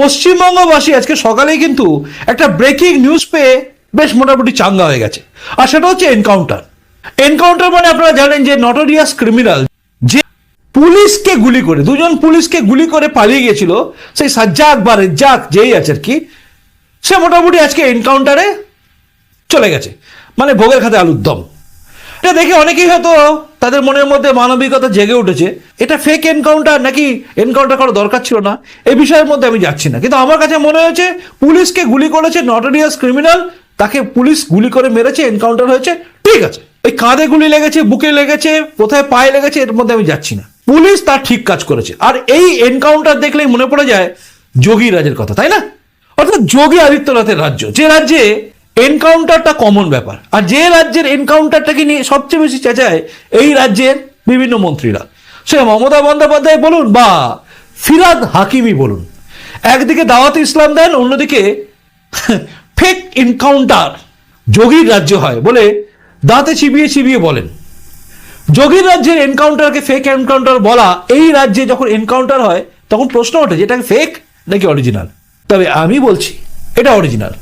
পশ্চিমবঙ্গবাসী আজকে সকালেই কিন্তু একটা ব্রেকিং নিউজ পেয়ে বেশ মোটামুটি চাঙ্গা হয়ে গেছে। আর সেটা হচ্ছে এনকাউন্টার এনকাউন্টার মানে আপনারা জানেন যে নটোরিয়াস ক্রিমিনাল যে পুলিশকে গুলি করে, দুজন পুলিশকে গুলি করে পালিয়ে গিয়েছিল, সেই সাজ্জাক বা রেজ্জাক যেই আছে আর কি, সে মোটামুটি আজকে এনকাউন্টারে চলে গেছে। মানে ভোগের খাতে আলুর দম এটা দেখে অনেকেই হয়তো তাদের মনের মধ্যে মানবিকতা জেগে উঠেছে। এটা ফেক এনকাউন্টার নাকি এনকাউন্টার করার দরকার ছিল না? এই বিষয়ের মধ্যে আমি যাচ্ছি না। কিন্তু আমার কাছে মনে হয়েছে, পুলিশকে গুলি করেছে নটোরিয়াস ক্রিমিনাল তাকে পুলিশ গুলি করে মেরেছে এনকাউন্টার হয়েছে। ঠিক আছে, ওই কাঁধে গুলি লেগেছে, বুকে লেগেছে, কোথায় পায়ে লেগেছে, এর মধ্যে আমি যাচ্ছি না। পুলিশ তার ঠিক কাজ করেছে। আর এই এনকাউন্টার দেখলেই মনে পড়ে যায়, যোগী রাজের কথা, তাই না? অর্থাৎ যোগী আদিত্যনাথের রাজ্য। যে রাজ্যে এনকাউন্টারটা কমন ব্যাপার। আর যে রাজ্যের এনকাউন্টারটাকে নিয়ে সবচেয়ে বেশি চেঁচায় এই রাজ্যের বিভিন্ন মন্ত্রীরা। সে মমতা বন্দ্যোপাধ্যায় বলুন বা ফিরাদ হাকিমি বলুন। একদিকে দাওয়াত ইসলাম দেন, অন্যদিকে ফেক এনকাউন্টার যোগীর রাজ্য হয় বলে দাঁতে চিবিয়ে চিবিয়ে বলেন। যোগীর রাজ্যের এনকাউন্টারকে ফেক এনকাউন্টার বলা, এই রাজ্যে যখন এনকাউন্টার হয়, তখন প্রশ্ন ওঠে যে এটা ফেক নাকি অরিজিনাল তবে আমি বলছি, এটা অরিজিনাল